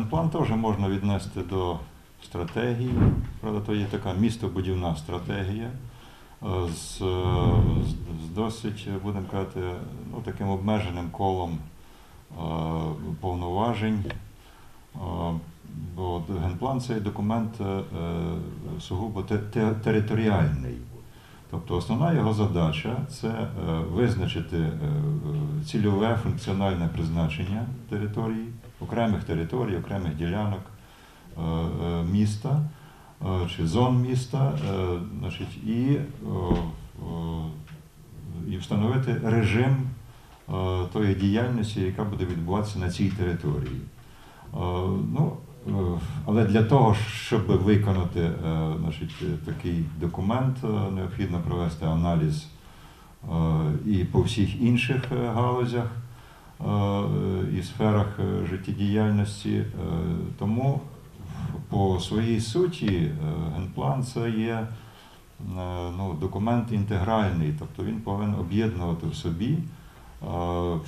Генплан теж можна віднести до стратегії. Правда, то є така містобудівна стратегія е, з, е, з, з досить, е, будемо казати, ну, таким обмеженим колом повноважень. Бо генплан це документ сугубо те- те- територіальний. Тобто основна його задача це визначити цільове функціональне призначення території, окремих територій, окремих ділянок е, е, міста е, чи зон міста, значить, і, і встановити режим тої діяльності, яка буде відбуватися на цій території. Ну, але для того, щоб виконати значить, такий документ, необхідно провести аналіз і по всіх інших галузях і сферах е, життєдіяльності. Е, Тому по своїй суті е, генплан це є е, ну, документ інтегральний, тобто він повинен об'єднувати в собі е,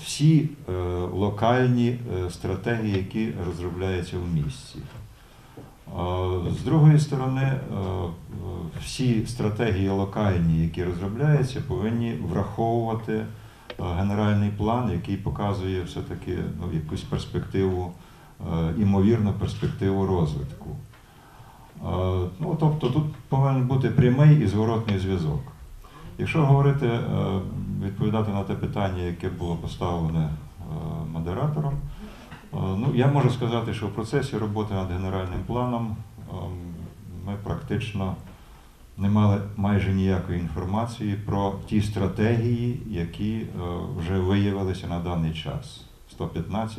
всі е, локальні е, стратегії, які розробляються в місті. Е, З другої сторони, е, е, всі стратегії локальні, які розробляються, повинні враховувати е, генеральний план, який показує все-таки ну, якусь перспективу, е, імовірну перспективу розвитку. Е, Ну, тобто тут повинен бути прямий і зворотний зв'язок. Якщо говорити, е, відповідати на те питання, яке було поставлене е, модератором, е, ну, я можу сказати, що в процесі роботи над генеральним планом е, ми практично не мали майже ніякої інформації про ті стратегії, які е, вже виявилися на даний час. 115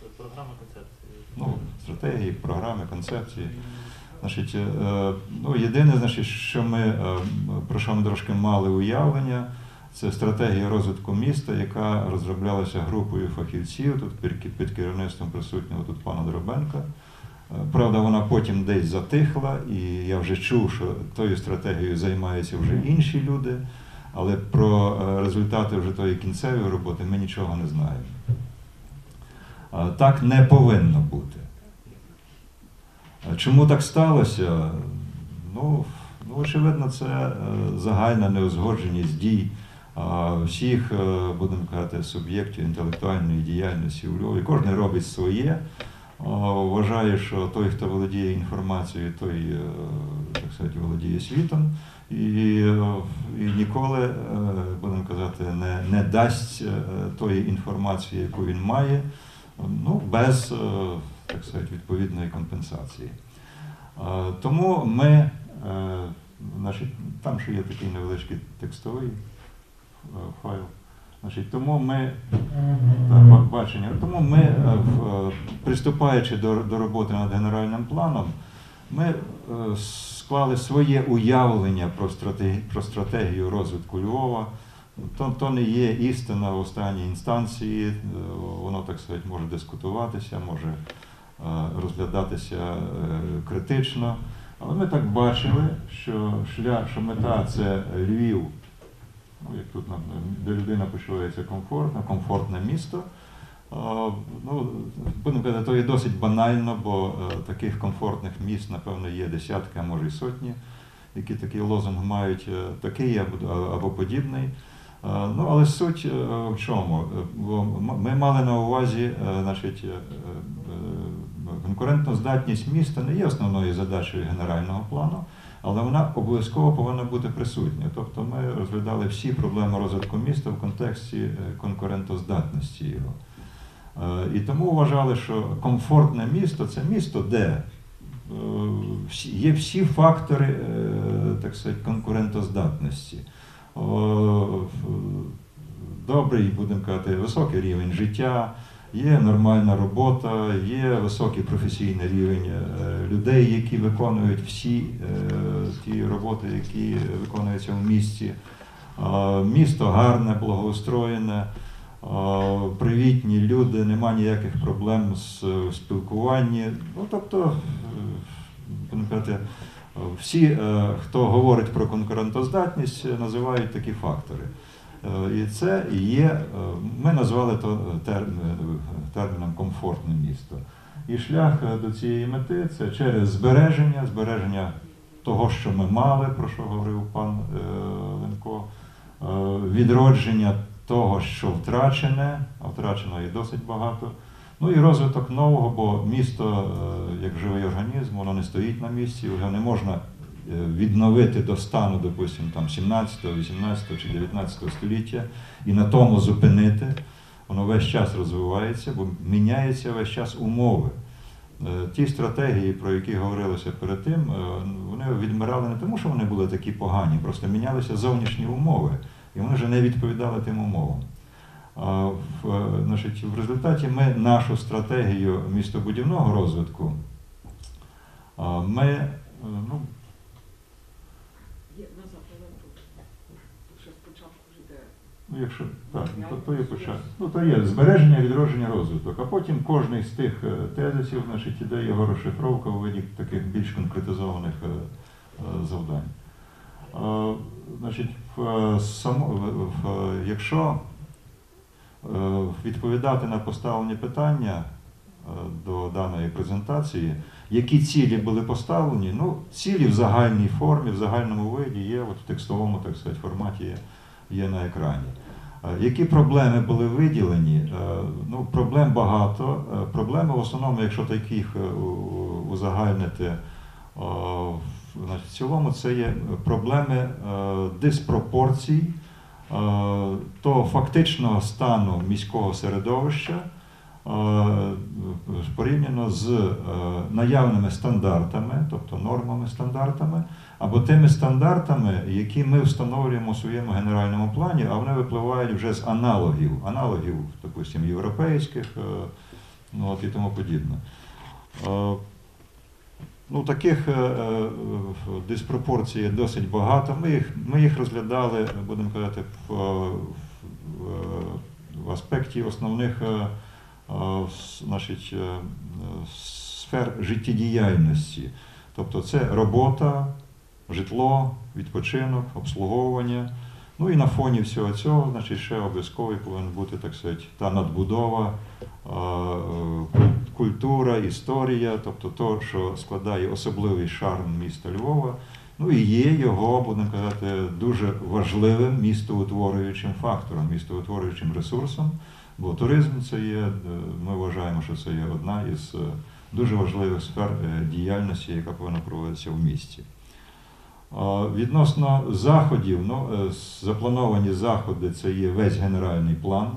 Це програма концепції. ну, стратегії, програми, концепції. Значить, е, ну, єдине, значить, що ми, е, про що ми трошки мали уявлення, це стратегія розвитку міста, яка розроблялася групою фахівців, тут під керівництвом присутнього тут пана Дробенка. Правда, вона потім десь затихла, і я вже чув, що тою стратегією займаються вже інші люди, але про е, результати вже тої кінцевої роботи ми нічого не знаємо. Так не повинно бути. Чому так сталося? Ну, ну очевидно, це е, загальна неузгодженість дій всіх, е, будемо казати, суб'єктів інтелектуальної діяльності у Львові. Кожен робить своє. А, Вважає, що той, хто володіє інформацією, той, е, так сказати, володіє світом. І, е, і ніколи, е, будемо казати, не, не дасть е, тої інформації, яку він має, ну, без е, так сказати, відповідної компенсації. Е, Тому ми, е, значить, там ще є такий невеличкий текстовий е, файл. Значить, тому ми так, бачення. Тому ми, е, в- е, приступаючи до, до роботи над генеральним планом, ми е, склали своє уявлення про стратегію, про стратегію розвитку Львова. То, то не є істина в останній інстанції, воно, так сказати, може дискутуватися, може розглядатися критично. Але ми так бачили, що шлях, що мета це Львів, ну, як тут, нам, де людина почувається комфортно, комфортне місто. Е, Ну, будемо казати, то є досить банально, бо е, таких комфортних міст, напевно, є десятки, а може і сотні, які такий лозунг мають, е, такий або, подібний. Е, Ну, але суть е, в чому? Е, Ми мали на увазі, е, значить, е, е, конкурентна міста не є основною задачею генерального плану, але вона обов'язково повинна бути присутня. Тобто ми розглядали всі проблеми розвитку міста в контексті е, конкурентоздатності його. Е, І тому вважали, що комфортне місто це місто, де е, є всі фактори так сказати, конкурентоздатності. Добрий, будемо казати, високий рівень життя, є нормальна робота, є високий професійний рівень е, людей, які виконують всі е, ті роботи, які виконуються в місті. Місто гарне, благоустроєне, привітні люди, нема ніяких проблем з е, спілкуванні. Ну, тобто, всі, хто говорить про конкурентоздатність, називають такі фактори. Е, І це є, е, ми назвали то терміном комфортне місто. І шлях е, до цієї мети це через збереження, збереження того, що ми мали, про що говорив пан е, Ленко, е, відродження того, що втрачене, а втрачено і досить багато. Ну і розвиток нового, бо місто, е, як живий організм, воно не стоїть на місці, його не можна е, відновити до стану, допустимо, там 17, 18 чи 19 століття і на тому зупинити. Воно весь час розвивається, бо міняються весь час умови. Е, Ті стратегії, про які говорилося перед тим, е, вони відмирали не тому, що вони були такі погані, просто мінялися зовнішні умови, і вони вже не відповідали тим умовам. А в, е, значить, в результаті ми нашу стратегію містобудівного розвитку ми е, ну, Ну, якщо так, ну, то, то є початок. Ну, то є збереження, відродження, розвиток. А потім кожний з тих е, тезисів, значить, іде його розшифровка у виді таких більш конкретизованих е, е, завдань. Значить, в, само, в, якщо відповідати на поставлені питання до даної презентації, які цілі були поставлені, ну, цілі в загальній формі, в загальному виді є, от в текстовому, так сказати, форматі є на екрані. Е, Які проблеми були виділені? Е, Ну, проблем багато. Е, Проблеми в основному, якщо таких узагальнити, в- цілому це є проблеми диспропорцій того фактичного стану міського середовища порівняно з наявними стандартами, нормами стандартами, або тими стандартами, які ми встановлюємо у своєму генеральному плані, а вони випливають вже з аналогів, аналогів, допустимо, європейських е, ну, от і тому подібне. Е, Ну, таких е, диспропорцій досить багато. Ми їх, ми їх розглядали, будемо казати, в, в, аспекті основних значить, сфер життєдіяльності. Тобто це робота, житло, відпочинок, обслуговування. Ну і на фоні всього цього, значить, ще обов'язково повинна бути, так сказати, та надбудова, е, культура, історія, тобто то, що складає особливий шарм міста Львова. Ну і є його, будемо казати, дуже важливим містоутворюючим фактором, містоутворюючим ресурсом. Бо туризм це є, е, ми вважаємо, що це є одна із е, дуже важливих сфер е, діяльності, яка повинна проводитися в місті. Відносно заходів, ну, е, заплановані заходи це є весь генеральний план,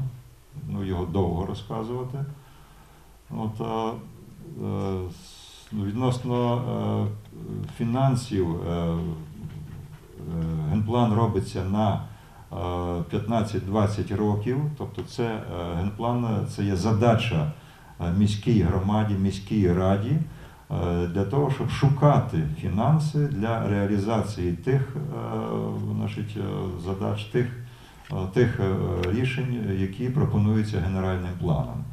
ну, його довго розказувати. От, а, е, відносно фінансів, генплан робиться на е, 15-20 років, тобто це генплан це є задача міській громаді, міській раді е, для того, щоб шукати фінанси для реалізації тих е, значить, е, задач, тих, тих рішень, які пропонуються генеральним планом.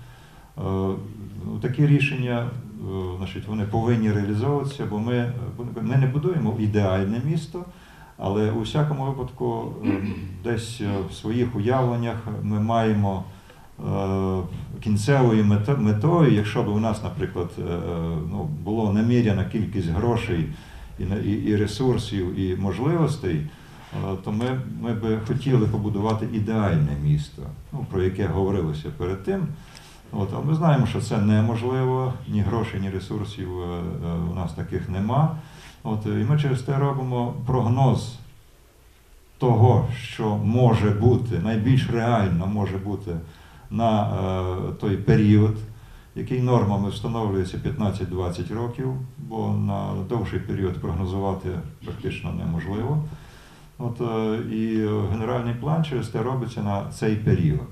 Ну, Такі рішення значить, вони повинні реалізовуватися, бо ми, ми не будуємо ідеальне місто, але у всякому випадку десь в своїх уявленнях ми маємо кінцевою метою, якщо б у нас, наприклад, е, ну, було наміряна кількість грошей і, і, ресурсів, і можливостей, е, то ми, ми би хотіли побудувати ідеальне місто, ну, про яке говорилося перед тим. От, а ми знаємо, що це неможливо, ні грошей, ні ресурсів е, е, у нас таких нема. От, і ми через те робимо прогноз того, що може бути, найбільш реально може бути на е, той період, який нормами встановлюється 15-20 років, бо на довший період прогнозувати практично неможливо. От, е, і генеральний план через те робиться на цей період.